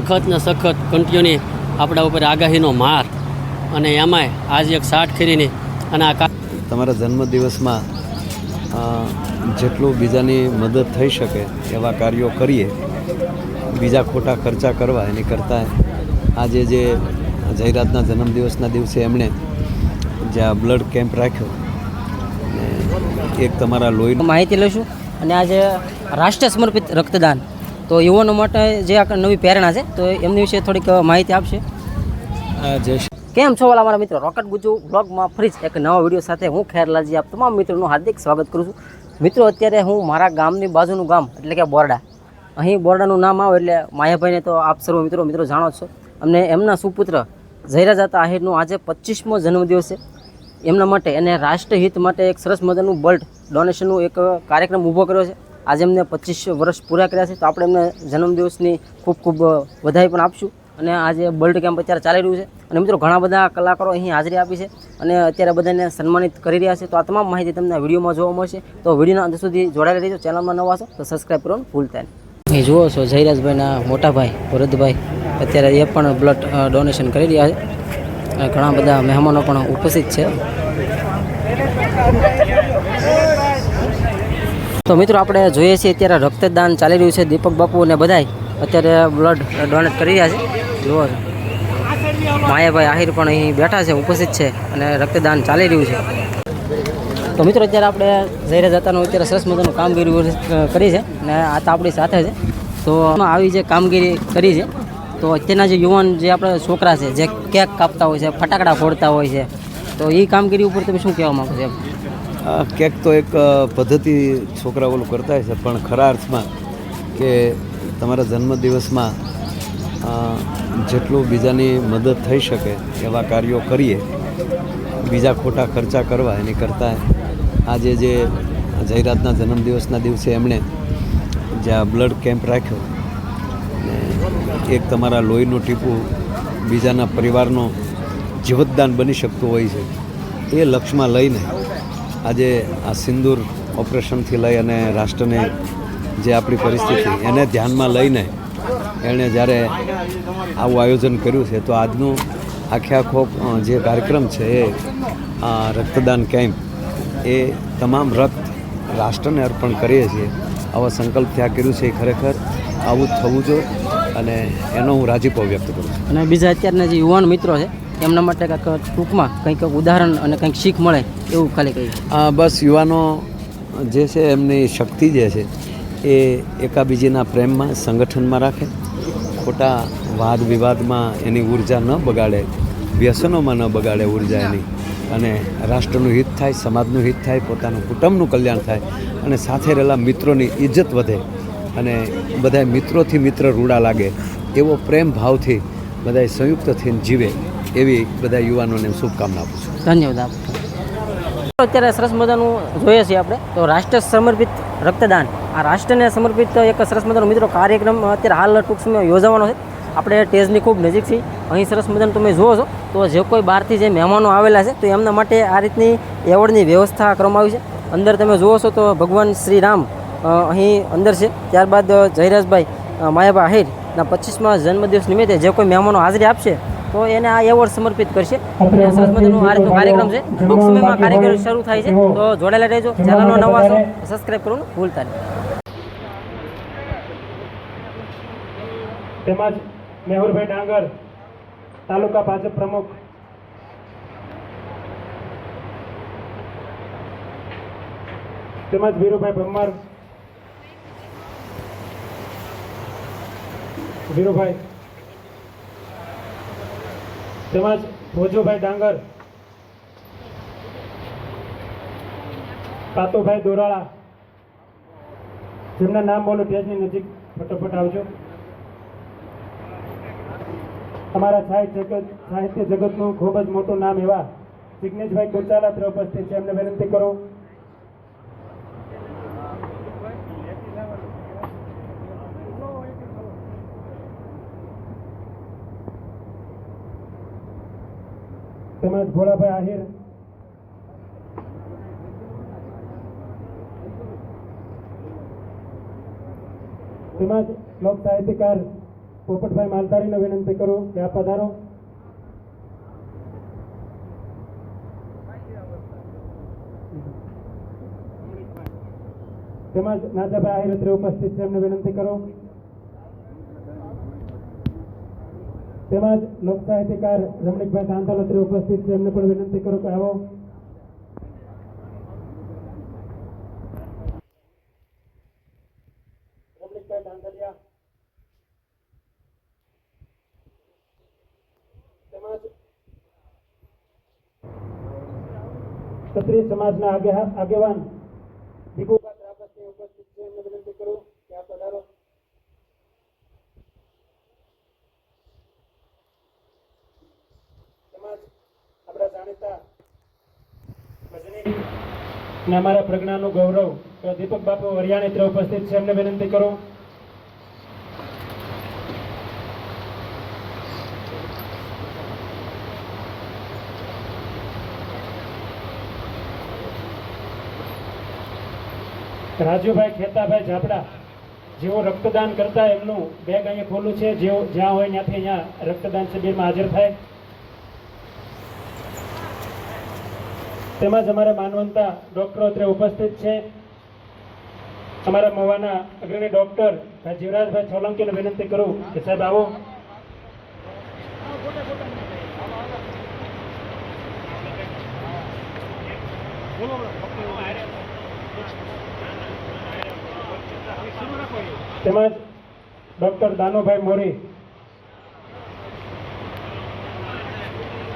સખત ને સખત કંટીઓની આપણા ઉપર આગાહીનો માર અને એમાંય આજે એક સાઠ ખેરીની અને આ કા તમારા જન્મદિવસમાં જેટલું બીજાની મદદ થઈ શકે એવા કાર્યો કરીએ બીજા ખોટા ખર્ચા કરવા એની કરતાં આજે જે જયરાજના જન્મદિવસના દિવસે એમણે જે આ બ્લડ કેમ્પ રાખ્યો ને એક તમારા લોહી માહિતી લઈશું અને આજે રાષ્ટ્ર સમર્પિત રક્તદાન. તો યુવાનો માટે જે આ નવી પ્રેરણા છે તો એમની વિશે થોડીક માહિતી આપશે. જય કેમ છો વાલા મારા મિત્રો? રોકેટ ગુજુ બ્લોગમાં ફરી જ એક નવા વીડિયો સાથે હું ખેરલાલજી આપ તમામ મિત્રોનું હાર્દિક સ્વાગત કરું છું. મિત્રો અત્યારે હું મારા ગામની બાજુનું ગામ એટલે કે બોરડા. અહીં બોરડાનું નામ આવે એટલે માયાભાઈને તો આપ સર્વ મિત્રો મિત્રો જાણો છો. અને એમના સુપુત્ર જયરાજાતા આહિરનું આજે પચીસમો જન્મદિવસ છે. એમના માટે અને રાષ્ટ્રહિત માટે એક સરસ મજાનું બલ્ડ ડોનેશનનું એક કાર્યક્રમ ઊભો કર્યો છે. આજે એમને પચીસ વર્ષ પૂરા કર્યા છે, તો આપણે એમને જન્મદિવસની ખૂબ ખૂબ વધાઈ પણ આપશું. અને આજે બર્લ્ડ કેમ્પ અત્યારે ચાલી રહ્યું છે. અને મિત્રો, ઘણા બધા કલાકારો અહીં હાજરી આપી છે અને અત્યારે બધાને સન્માનિત કરી રહ્યા છે. તો આ તમામ માહિતી તમને વિડીયોમાં જોવા મળશે. તો વિડીયોના અંત સુધી જોડાયેલા રહેજો. ચેનલમાં નવા છો તો સબસ્ક્રાઈબ કરવાનું ભૂલતા નહીં. જુઓ છો જયરાજભાઈના મોટા ભાઈ, ભરતભાઈ. અત્યારે એ પણ બ્લડ ડોનેશન કરી રહ્યા છે. ઘણા બધા મહેમાનો પણ ઉપસ્થિત છે. તો મિત્રો આપણે જોઈએ છીએ અત્યારે રક્તદાન ચાલી રહ્યું છે દીપક બાપુ અને બધાય. અત્યારે બ્લડ ડોનેટ કરી રહ્યા છે. જુઓ. માયાભાઈ આહિર પણ અહીં બેઠા છે, ઉપસ્થિત છે અને રક્તદાન ચાલી રહ્યું છે. તો મિત્રો અત્યારે આપણે જયરાજ જતાનું અત્યારે સરસ મજાનું કામગીરી કરી છે અને આ તો આપણી સાથે છે. તો આવી જે કામગીરી કરી છે, તો અત્યારના જે યુવાન જે આપણા છોકરા છે, જે કેક કાપતા હોય છે, ફટાકડા ફોડતા હોય છે, તો એ કામગીરી ઉપર તમે શું કહેવા માગો છો આ કેક તો એક પદ્ધતિ છોકરા ઓલું કરતા છે, પણ ખરા અર્થમાં કે તમારા જન્મદિવસમાં જેટલું બીજાની મદદ થઈ શકે એવા કાર્યો કરીએ, બીજા ખોટા ખર્ચા કરવા એની કરતાં આજે જે જયરાજના જન્મદિવસના દિવસે એમણે જ્યાં બ્લડ કેમ્પ રાખ્યો ને એક તમારા લોહીનું ટીપું બીજાના પરિવારનો જીવતદાન બની શકતું હોય છે, એ લક્ષ્યમાં લઈને આજે આ સિંદૂર ઓપરેશનથી લઈ અને રાષ્ટ્રને જે આપણી પરિસ્થિતિ, એને ધ્યાનમાં લઈને એણે જ્યારે આવું આયોજન કર્યું છે, તો આજનું આખે આખો જે કાર્યક્રમ છે એ રક્તદાન કેમ્પ, એ તમામ રક્ત રાષ્ટ્રને અર્પણ કરીએ છીએ. આવા સંકલ્પ ત્યાં કર્યું છે એ ખરેખર આવું થવું જોઈએ અને એનો હું રાજીપો વ્યક્ત કરું છું. અને બીજા અત્યારના જે યુવાન મિત્રો છે એમના માટે કંઈક ટૂંકમાં કંઈક ઉદાહરણ અને કંઈક શીખ મળે એવું ખાલી કહ્યું બસ યુવાનો જે છે એમની શક્તિ જે છે એ એકાબીજીના પ્રેમમાં, સંગઠનમાં રાખે. ખોટા વાદ વિવાદમાં એની ઊર્જા ન બગાડે, વ્યસનોમાં ન બગાડે ઊર્જા એની અને રાષ્ટ્રનું હિત થાય, સમાજનું હિત થાય, પોતાનું કુટુંબનું કલ્યાણ થાય અને સાથે રહેલા મિત્રોની ઇજ્જત વધે અને બધા મિત્રોથી મિત્ર રૂડા લાગે એવો પ્રેમ ભાવથી બધા સંયુક્ત થઈને જીવે. એવી બધા યુવાનોને શુભકામના આપું છું. ધન્યવાદ આપ અત્યારે સરસ મજાનું જોઈએ છીએ આપણે. તો રાષ્ટ્ર સમર્પિત રક્તદાન. આ રાષ્ટ્રને સમર્પિત એક સરસ મજાનો મિત્રો કાર્યક્રમ અત્યારે હાલ ટૂંક સમય યોજાવાનો છે. આપણે ટેજની ખૂબ નજીક છીએ. અહીં સરસ મજાનું તમે જુઓ છો. તો જે કોઈ બહારથી જે મહેમાનો આવેલા છે, તો એમના માટે આ રીતની એવોર્ડની વ્યવસ્થા કરવામાં આવી છે. અંદર તમે જુઓ છો તો ભગવાન શ્રી રામ અહીં અંદર છે. ત્યારબાદ જયરાજભાઈ માયાભા આહિરના પચીસમાં જન્મદિવસ નિમિત્તે જે કોઈ મહેમાનો હાજરી આપશે તો એને આ એવોર્ડ સમર્પિત કરશે. સરસ મજાનું આ રીતનો કાર્યક્રમ છે ટૂંક સમયમાં કાર્યક્રમ શરૂ થાય છે તો જોડાયેલા રહેજો. ચેનલનો નવા છો સબસ્ક્રાઈબ કરવાનું ભૂલતા નહીં. તેમજ મેહુરભાઈ ડાંગર તાલુકા ભાજપ પ્રમુખ. તેમજ વીરુભાઈ ભમ્મર વીરુભાઈ તેમજ ભોજુભાઈ ડાંગર, પાતુભાઈ દોરાળા, જેમના નામ બોલો ત્યાંની નજીક ફટોફટ આવજો. અમારા સાહિત્ય જગત, સાહિત્ય જગતનું ખૂબ જ મોટું નામ એવા જિગ્નેશભાઈ કોચાલા ઉપસ્થિત છે. એમને વિનંતી કરો તેમજ ભોળાભાઈ આહિર તેમજ લોક સાહિત્યકાર પોપટભાઈ માલધારીને વિનંતી કરું કે આપ પધારો તેમજ નાજાભાઈ આહિરત્રી ઉપસ્થિત છે એમને વિનંતી કરો તેમજ લોક સાહિત્યકાર રમણીકભાઈ કાંતાલોત્રી ઉપસ્થિત છે. એમને પણ વિનંતી કરું કે આવો. ક્ષત્રિય સમાજના આગે- આગેવાન ભીખુભા ત્રાપસની ઉપસ્થિત છે એમને વિનંતી કરું કે આપ પધારો તેમજ આપણા જાણીતા ભજની અને અમારા પ્રજ્ઞાનું ગૌરવ દીપક બાપુ વરિયાણી ત્યાં ઉપસ્થિત છે, એમને વિનંતી કરું. રાજુભાઈ ખેતાભાઈ ઝાપડા, જેઓ રક્તદાન કરતા એમનું બેગ અહીંયા ખોલું છે, જેઓ જ્યાં હોય ત્યાંથી અહીંયા રક્તદાન શિબિરમાં હાજર થાય. તેમજ અમારા માનવંતા ડોક્ટરો અત્યારે ઉપસ્થિત છે. અમારા મવાના અગ્રણી ડોક્ટર ભાઈ જીવરાજભાઈ સોલંકીને વિનંતી કરું કે સાહેબ આવો. તેમજ doctor Danubhai Mori,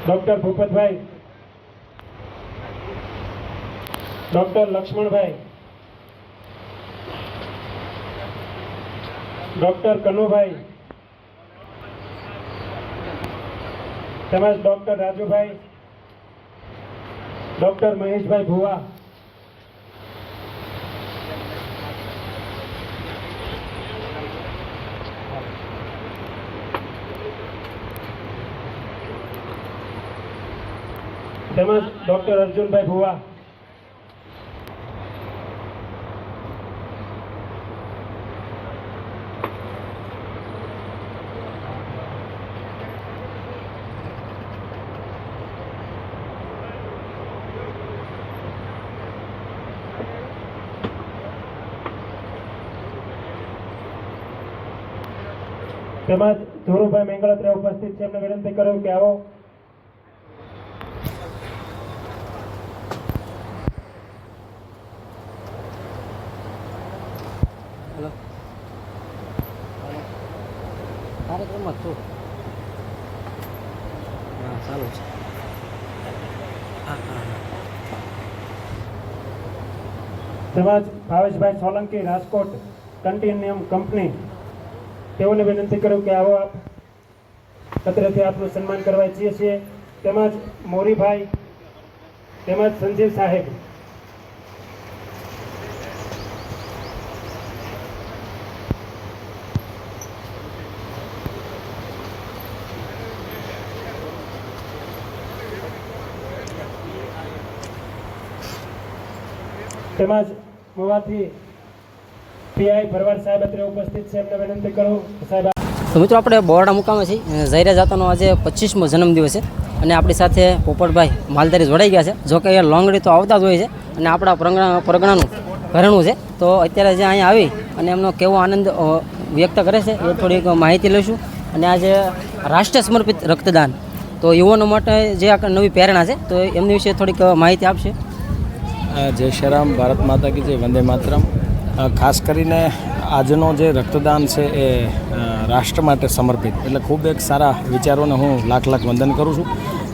doctor Bhupatbhai doctor Laxmanbhai. Doctor Kanubhai. તેમજ ડોક્ટર રાજુભાઈ. ડોક્ટર મહેશભાઈ ભુવા. તેમજ ડોક્ટર અર્જુનભાઈ ભુવા. તેમજ ધોરુભાઈ મેંગળત્રે ઉપસ્થિત છે. એમને વિનંતી કરું કે આવો. કાર્યક્રમમાં છું? હા ચાલુ છે. હા હા તેમજ ભાવેશભાઈ સોલંકી રાજકોટ કન્ટિન્યુમ કંપની. તેઓને વિનંતી કરું કે આવો આપ પત્રથી આપનું સન્માન કરવા ઈચ્છીએ છીએ. તેમજ મોરીભાઈ, તેમજ સંજીવ સાહેબ. તેમજ મોવાથી પીઆઈ ભરવાડ સાહેબ અત્રે ઉપસ્થિત છે એમને વિનંતી કરું સાહેબ તો મિત્રો આપણે બોરડા મુકામે છીએ. ઝૈરા જાતાનો આજે પચીસમો જન્મદિવસ છે. અને આપણી સાથે પોપટભાઈ માલધારી જોડાઈ ગયા છે. જો કે અહીંયા લોંગડી તો આવતા જ હોય છે. અને આપણા પ્રગણા પ્રગણાનું ઘરણું છે. તો અત્યારે જે અહીંયા આવી અને એમનો કેવો આનંદ વ્યક્ત કરે છે એ થોડીક માહિતી લઈશું. અને આજે રાષ્ટ્ર સમર્પિત રક્તદાન. તો યુવાનો માટે જે આ નવી પ્રેરણા છે તો એમની વિશે થોડીક માહિતી આપશે. જય શ્રી રામ ભારત માતા કી જય વંદે માતરમ. ખાસ કરીને આજનો જે રક્તદાન છે એ રાષ્ટ્ર માટે સમર્પિત. એટલે ખૂબ એક સારા વિચારોને હું લાખ લાખ વંદન કરું છું.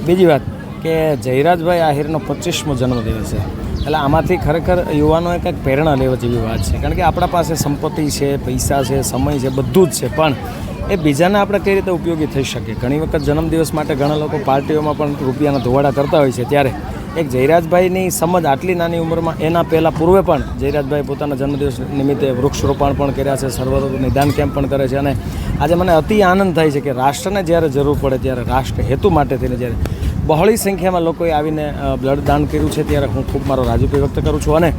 બીજી વાત કે જયરાજભાઈ આહિરનો પચીસમો જન્મદિવસ છે. એટલે આમાંથી ખરેખર યુવાનોએ કંઈક પ્રેરણા લેવા જેવી વાત છે. કારણ કે આપણા પાસે સંપત્તિ છે, પૈસા છે, સમય છે, બધું જ છે. પણ એ બીજાને આપણે કઈ રીતે ઉપયોગી થઈ શકે ઘણી વખત જન્મદિવસ માટે ઘણા લોકો પાર્ટીઓમાં પણ રૂપિયાના ધોવાડા કરતા હોય છે. ત્યારે એક જયરાજભાઈની સમજ આટલી નાની ઉંમરમાં, એના પહેલાં પૂર્વે પણ જયરાજભાઈ પોતાના જન્મદિવસ નિમિત્તે વૃક્ષરોપણ પણ કર્યા છે, સર્વરો નિદાન કેમ્પ પણ કરે છે અને આજે મને અતિ આનંદ થાય છે કે રાષ્ટ્રને જ્યારે જરૂર પડે ત્યારે રાષ્ટ્ર હેતુ માટે થઈને જ્યારે બહોળી સંખ્યામાં લોકોએ આવીને બ્લડ દાન કર્યું છે ત્યારે હું ખૂબ મારો રાજુભાઈ વ્યક્ત કરું છું અને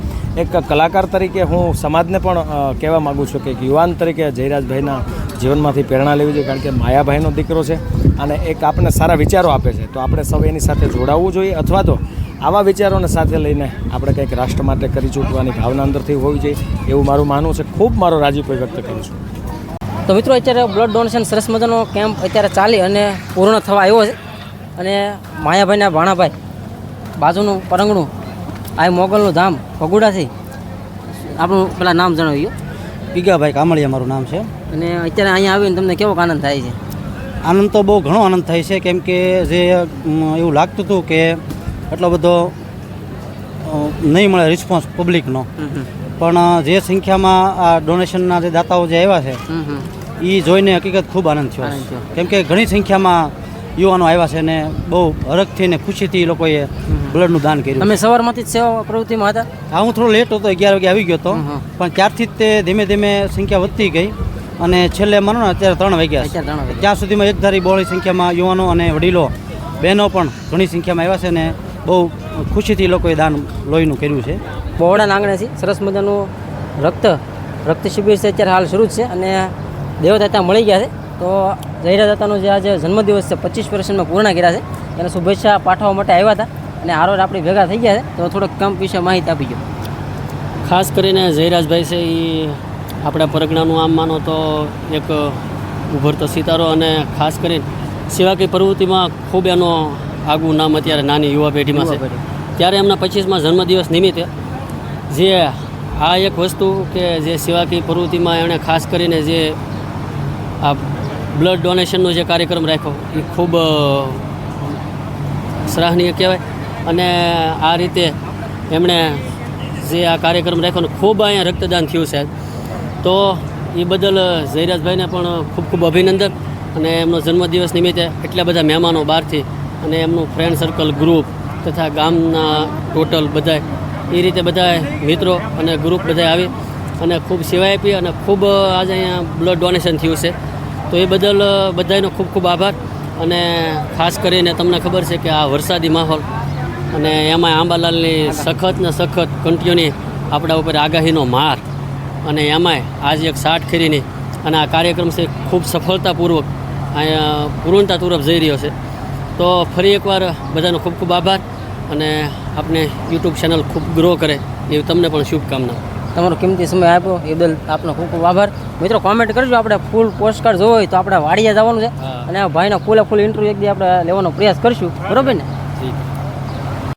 એક કલાકાર તરીકે હું સમાજને પણ કહેવા માગું છું કે યુવાન તરીકે જયરાજભાઈના જીવનમાંથી પ્રેરણા લેવી જોઈએ, કારણ કે માયાભાઈનો દીકરો છે અને એક આપણને સારા વિચારો આપે છે. તો આપણે સૌ એની સાથે જોડાવવું જોઈએ અથવા તો આવા વિચારોને સાથે લઈને આપણે કંઈક રાષ્ટ્ર માટે કરી ચૂકવાની ભાવના અંદરથી હોવી જોઈએ એવું મારું માનવું છે. ખૂબ મારો રાજીપો વ્યક્ત કરું છું. તો મિત્રો અત્યારે બ્લડ ડોનેશન સરસ મજાનો કેમ્પ અત્યારે ચાલી અને પૂર્ણ થવા આવ્યો છે. અને માયાભાઈના ભાણાભાઈ બાજુનું પરંગણું આ મોગલનું ધામ ભગુડાથી આપણું પેલા નામ જણાવ્યું. પીગાભાઈ કામળિયા મારું નામ છે. અને અત્યારે અહીંયા આવીને તમને કેવો આનંદ થાય છે? આનંદ તો બહુ ઘણો આનંદ થાય છે કેમ કે જે એવું લાગતું હતું કે એટલો બધો નહીં મળે રિસ્પોન્સ પબ્લિકનો પણ જે સંખ્યામાં આ ડોનેશનના જે દાતાઓ જે આવ્યા છે એ જોઈને હકીકત ખૂબ આનંદ થયો. કેમ કે ઘણી સંખ્યામાં યુવાનો આવ્યા છે ને બહુ હરખથી ને ખુશીથી એ લોકોએ બ્લડનું દાન કર્યું. તમે સવારમાંથી જ સેવા પ્રવૃત્તિમાં હતા? હા હું થોડો લેટ હતો અગિયાર વાગે આવી ગયો હતો. પણ ત્યારથી જ તે ધીમે ધીમે સંખ્યા વધતી ગઈ અને છેલ્લે માનો ને અત્યારે ત્રણ વાગ્યા. ત્યાં સુધીમાં એક ધારી બહોળી સંખ્યામાં યુવાનો અને વડીલો બહેનો પણ ઘણી સંખ્યામાં આવ્યા છે અને બહુ ખુશીથી લોકોએ દાન લોહીનું કર્યું છે. બહોળા આંગણેથી સરસ મજાનું રક્ત રક્ત શિબિર છે. અત્યારે હાલ શરૂ જ છે અને દેવદાતા મળી ગયા છે. તો જયરાદાતાનો જે આજે જન્મદિવસ છે પચીસ વર્ષમાં પૂર્ણ કર્યા છે. એને શુભેચ્છા પાઠવવા માટે આવ્યા હતા અને હારો આપણી ભેગા થઈ ગયા છે. તો થોડોક કેમ્પ વિશે માહિતી આપી ગયો ખાસ કરીને જયરાજભાઈ છે એ આપણા પરગણાનું આમ માનો તો એક ઉભરતો સિતારો અને ખાસ કરીને સેવાકીય પ્રવૃત્તિમાં ખૂબ એનો આગવું નામ અત્યારે નાની યુવા પેઢીમાં છે. ત્યારે એમના પચીસમાં જન્મદિવસ નિમિત્તે જે આ એક વસ્તુ કે જે સેવાકીય પ્રવૃત્તિમાં એણે ખાસ કરીને જે આ બ્લડ ડોનેશનનો જે કાર્યક્રમ રાખ્યો એ ખૂબ સરાહનીય કહેવાય. અને આ રીતે એમણે જે આ કાર્યક્રમ રાખ્યો ખૂબ અહીંયા રક્તદાન થયું છે. તો એ બદલ જયરાજભાઈને પણ ખૂબ ખૂબ અભિનંદન અને એમનો જન્મદિવસ નિમિત્તે એટલા બધા મહેમાનો બહારથી અને એમનું ફ્રેન્ડ સર્કલ ગ્રુપ તથા ગામના ટોટલ બધાય, એ રીતે બધા મિત્રો અને ગ્રુપ બધા આવી અને ખૂબ સેવા આપી અને ખૂબ આજે અહીંયા બ્લડ ડોનેશન થયું છે. તો એ બદલ બધાનો ખૂબ ખૂબ આભાર અને ખાસ કરીને તમને ખબર છે કે આ વરસાદી માહોલ અને એમાં આંબાલાલની સખત ને સખત કંટીઓની આપણા ઉપર આગાહીનો માર અને એમાંય આજે એક સાઠ ખેરીની અને આ કાર્યક્રમ છે ખૂબ સફળતાપૂર્વક અહીંયા પૂર્ણતા તરફ જઈ રહ્યો છે. તો ફરી એકવાર બધાનો ખૂબ ખૂબ આભાર અને આપણે યુટ્યુબ ચેનલ ખૂબ ગ્રો કરે એવી તમને પણ શુભકામના તમારો કિંમતી સમય આપ્યો એ બદલ આપનો ખૂબ ખૂબ આભાર. મિત્રો કોમેન્ટ કરજો આપણે ફૂલ પોસ્ટકાર્ડ જોવો હોય તો આપણે વાડિયા જવાનું છે અને આ ભાઈનો ફૂલે ફૂલ ઇન્ટરવ્યૂ એક દી આપણે લેવાનો પ્રયાસ કરીશું. બરોબર ને? ઠીક